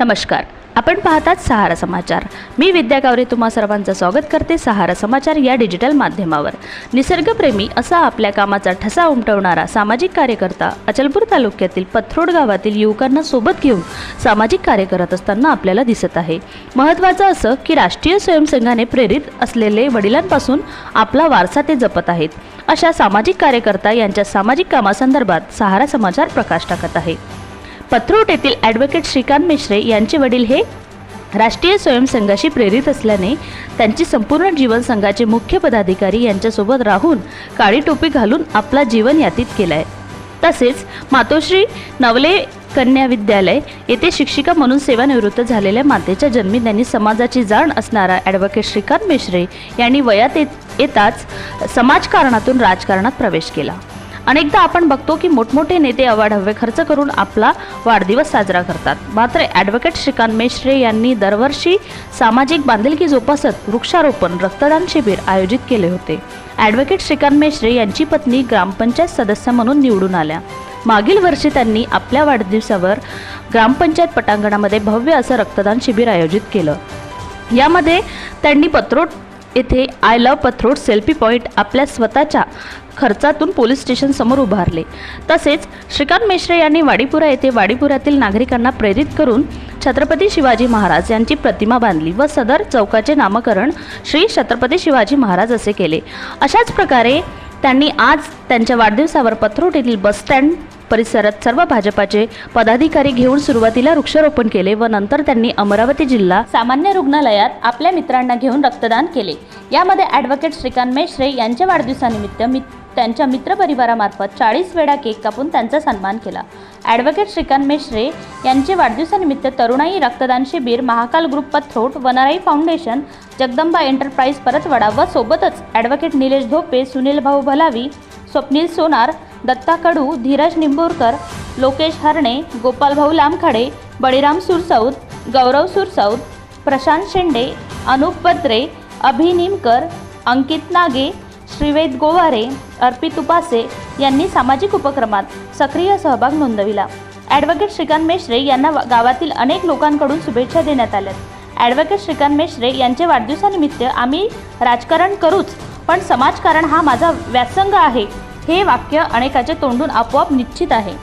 नमस्कार. आपण पाहतात सहारा समाचार. मी विद्या गावरे तुम्हा सर्वांचं स्वागत करते सहारा समाचार या डिजिटल माध्यमावर. निसर्गप्रेमी असा आपल्या कामाचा ठसा उमटवणारा सामाजिक कार्यकर्ता अचलपूर तालुक्यातील पथरोड गावातील युवकांना सोबत घेऊन सामाजिक कार्य करत असताना आपल्याला दिसत आहे. महत्त्वाचं असं की राष्ट्रीय स्वयंसंघाने प्रेरित असलेले वडिलांपासून आपला वारसा ते जपत आहेत. अशा सामाजिक कार्यकर्ता यांच्या सामाजिक कामासंदर्भात सहारा समाचार प्रकाश टाकत आहे. पथरोट येथील ॲडव्होकेट श्रीकांत मिश्रे यांचे वडील हे राष्ट्रीय स्वयंसंघाशी प्रेरित असल्याने त्यांची संपूर्ण जीवन संघाचे मुख्य पदाधिकारी यांच्यासोबत राहून काळी टोपी घालून आपला जीवन यातीत केला आहे तसेच मातोश्री नवले कन्या विद्यालय येथे शिक्षिका म्हणून सेवानिवृत्त झालेल्या मातेच्या जन्मी त्यांनी समाजाची जाण असणारा ॲडव्होकेट श्रीकांत मिश्रे यांनी वयात येत येताच समाजकारणातून राजकारणात प्रवेश केला. अनेकदा आपण बघतो की मोठमोठे नेते अवाढव्य खर्च करून आपला वाढदिवस साजरा करतात. मात्र ॲडव्होकेट श्रीकांत मेश्रे यांनी दरवर्षी सामाजिक बांधिलकी जोपासत वृक्षारोपण रक्तदान शिबिर आयोजित केले होते. ॲडव्होकेट श्रीकांत मेश्रे यांची पत्नी ग्रामपंचायत सदस्य म्हणून निवडून आल्या. मागील वर्षी त्यांनी आपल्या वाढदिवसावर ग्रामपंचायत पटांगणामध्ये भव्य असं रक्तदान शिबिर आयोजित केलं. यामध्ये त्यांनी पत्रोट येथे I love Pathrot selfie point आपल्या स्वतःच्या खर्चातून पोलीस स्टेशन समोर उभारले. तसेच श्रीकांत मेश्रे यांनी वाडीपुरा येथे वाडीपुरातील नागरिकांना प्रेरित करून छत्रपती शिवाजी महाराज यांची प्रतिमा बांधली व सदर चौकाचे नामकरण श्री छत्रपती शिवाजी महाराज असे केले. अशाच प्रकारे त्यांनी आज त्यांच्या वाढदिवसावर पथरोड येथील बसस्टँड परिसरात सर्व भाजपाचे पदाधिकारी घेऊन सुरुवातीला वृक्षारोपण केले व नंतर त्यांनी अमरावती जिल्हा सामान्य रुग्णालयात आपल्या मित्रांना घेऊन रक्तदान केले. यामध्ये ॲडव्होकेट श्रीकांत मेश्रे यांच्या वाढदिवसानिमित्त मी त्यांच्या मित्रपरिवारामार्फत चाळीस वेळा केक कापून त्यांचा सन्मान केला. ॲडव्होकेट श्रीकांत मेश्रे यांचे वाढदिवसानिमित्त तरुणाई रक्तदान शिबिर Mahakal group Pathrot Vanarai foundation Jagdamba enterprise Paratwada व सोबतच ॲडव्होकेट निलेश धोपे सुनील भाऊ भलावी स्वप्नील सोनार दत्ता कडू धीरज निंबूरकर लोकेश हरणे गोपालभाऊ लामखडे बळीराम सुरसौद गौरव सुरसौद प्रशांत शेंडे अनुप बद्रे अभि निमकर अंकित नागे श्रीवेद गोवारे अर्पित उपासे यांनी सामाजिक उपक्रमात सक्रिय सहभाग नोंदविला. ॲडव्होकेट श्रीकांत मेश्रे यांना गावातील अनेक लोकांकडून शुभेच्छा देण्यात आल्यात. ॲडव्होकेट श्रीकांत मेश्रे यांच्या वाढदिवसानिमित्त आम्ही राजकारण करूच पण समाजकारण हा माझा व्यासंग आहे. हे वाक्य अनेकाच्या तोंडून आपोआप निश्चित आहे.